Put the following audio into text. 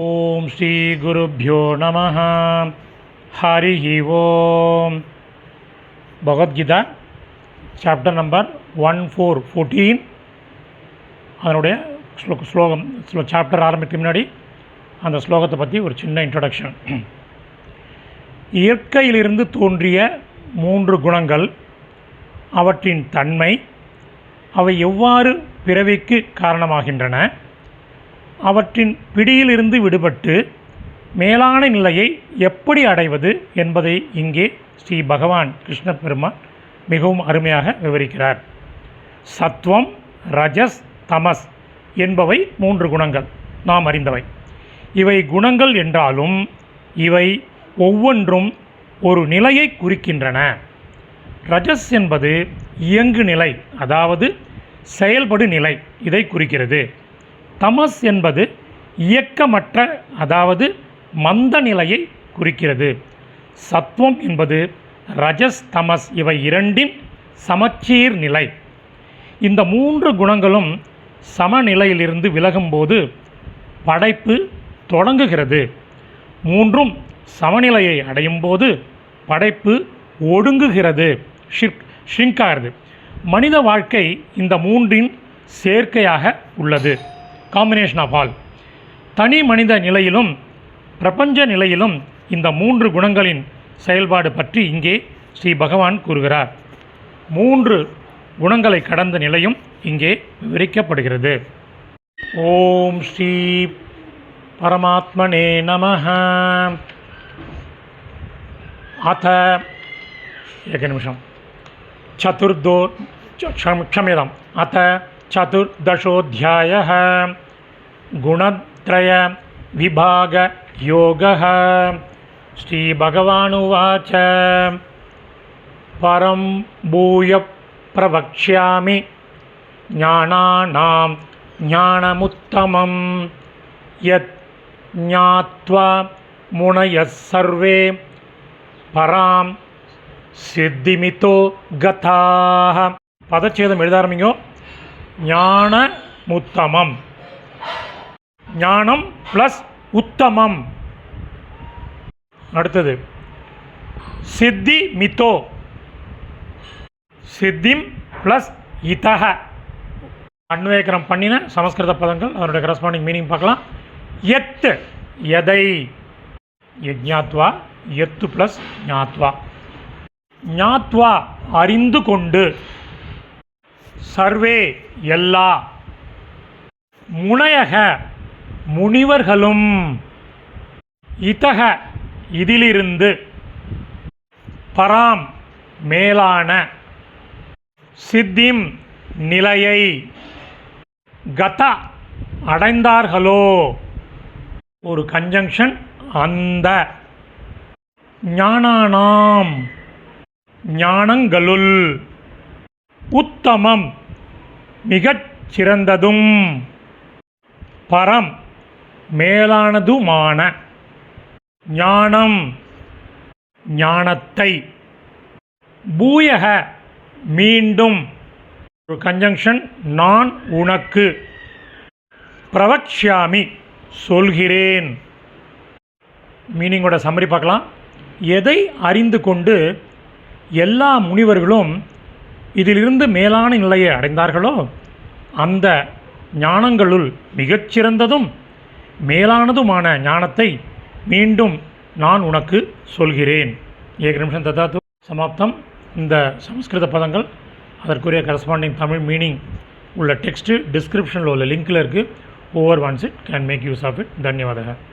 ஓம் ஸ்ரீ குருப்பியோ நம ஹரி ஓம் Bhagavad Gita chapter number one four fourteen அதனுடைய ஸ்லோ ஸ்லோகம் ஸ்லோ சாப்டர் ஆரம்பிக்க முன்னாடி அந்த ஸ்லோகத்தை பற்றி ஒரு சின்ன இன்ட்ரடக்ஷன் இயற்கையிலிருந்து தோன்றிய மூன்று குணங்கள் அவற்றின் தன்மை அவை எவ்வாறு பிறவிக்கு காரணமாகின்றன? அவற்றின் பிடியிலிருந்து விடுபட்டு மேலான நிலையை எப்படி அடைவது என்பதை இங்கே ஸ்ரீ பகவான் கிருஷ்ண பெருமான் மிகவும் அருமையாக விவரிக்கிறார். சத்வம் ரஜஸ் தமஸ் என்பவை மூன்று குணங்கள். நாம் அறிந்தவை. இவை குணங்கள் என்றாலும் இவை ஒவ்வொன்றும் ஒரு நிலையை குறிக்கின்றன. ரஜஸ் என்பது இயங்கு நிலை அதாவது செயல்படு நிலை இதை குறிக்கிறது. தமஸ் என்பது இயக்கமற்ற அதாவது மந்த நிலையை குறிக்கிறது. சத்துவம் என்பது ரஜஸ் தமஸ் இவை இரண்டின் சமச்சீர் நிலை. இந்த மூன்று குணங்களும் சமநிலையிலிருந்து விலகும்போது படைப்பு தொடங்குகிறது. மூன்றும் சமநிலையை அடையும் போது படைப்பு ஒடுங்குகிறது. ஷிர்க் ஷ்ரிங்காகிறது மனித வாழ்க்கை இந்த மூன்றின் சேர்க்கையாக உள்ளது. காம்பினேஷன் ஆஃப் ஆல் தனி மனித நிலையிலும் பிரபஞ்ச நிலையிலும் இந்த மூன்று குணங்களின் செயல்பாடு பற்றி இங்கே ஸ்ரீ பகவான் கூறுகிறார் மூன்று குணங்களை கடந்த நிலையும் இங்கே விவரிக்கப்படுகிறது ஓம் ஸ்ரீ பரமாத்மனே நமः अथ एकनिमिषं चतुर्दो च- क्षम क्षम्यताम् अथ चतुर्दशोऽध्यायः गुणत्रयविभागयोगः श्रीभगवानुवाच परं भूय प्रवक्ष्यामि ज्ञानानां ज्ञानमुत्तमं यत् ज्ञात्वा मुनयः सर्वे பராம் சித்திமித்தோ கதாக பதச்சேதம் எழுத ஆரம்பிங்கோ ஞான முத்தமம் ஞானம் ப்ளஸ் உத்தமம். அடுத்தது சித்தி மித்தோ. சித்திம் ப்ளஸ் இதக அன்வேகரம் பண்ணின சமஸ்கிருத பதங்கள் அதனுடைய கரஸ்பாண்டிங் மீனிங் பார்க்கலாம். எத் எதை? யஜ்ஞாத்வா எத்து ப்ளஸ் ஞாத்வா. ஞாத்வா அறிந்து கொண்டு. சர்வே எல்லா. முனையக முனிவர்களும். இதக இதிலிருந்து. பராம் மேலான. சித்திம் நிலையை. கத அடைந்தார்களோ. ஒரு கன்ஜங்ஷன் அந்த. ஞானானாம் ஞானங்களுள். உத்தமம் மிகச் சிறந்ததும் பரம் மேலானதுமான ஞானம் ஞானத்தை. பூயக மீண்டும் ஒரு கன்ஜங்ஷன் நான் உனக்கு பிரவக்ஷாமி சொல்கிறேன். மீனிங்கோட சம்மரி பார்க்கலாம். எதை அறிந்து கொண்டு எல்லா முனிவர்களும் இதிலிருந்து மேலான நிலையை அடைந்தார்களோ? அந்த ஞானங்களுள் மிகச்சிறந்ததும் மேலானதுமான ஞானத்தை மீண்டும் நான் உனக்கு சொல்கிறேன். ஏக நிமிஷம் ததாத்து சமாப்தம். இந்த சமஸ்கிருத பதங்கள் அதற்குரிய கரஸ்பாண்டிங் தமிழ் மீனிங் உள்ள டெக்ஸ்ட்டு டிஸ்கிரிப்ஷனில் உள்ள லிங்க்கில் இருக்குது whoever wants it can make use of it தன்யவாதக.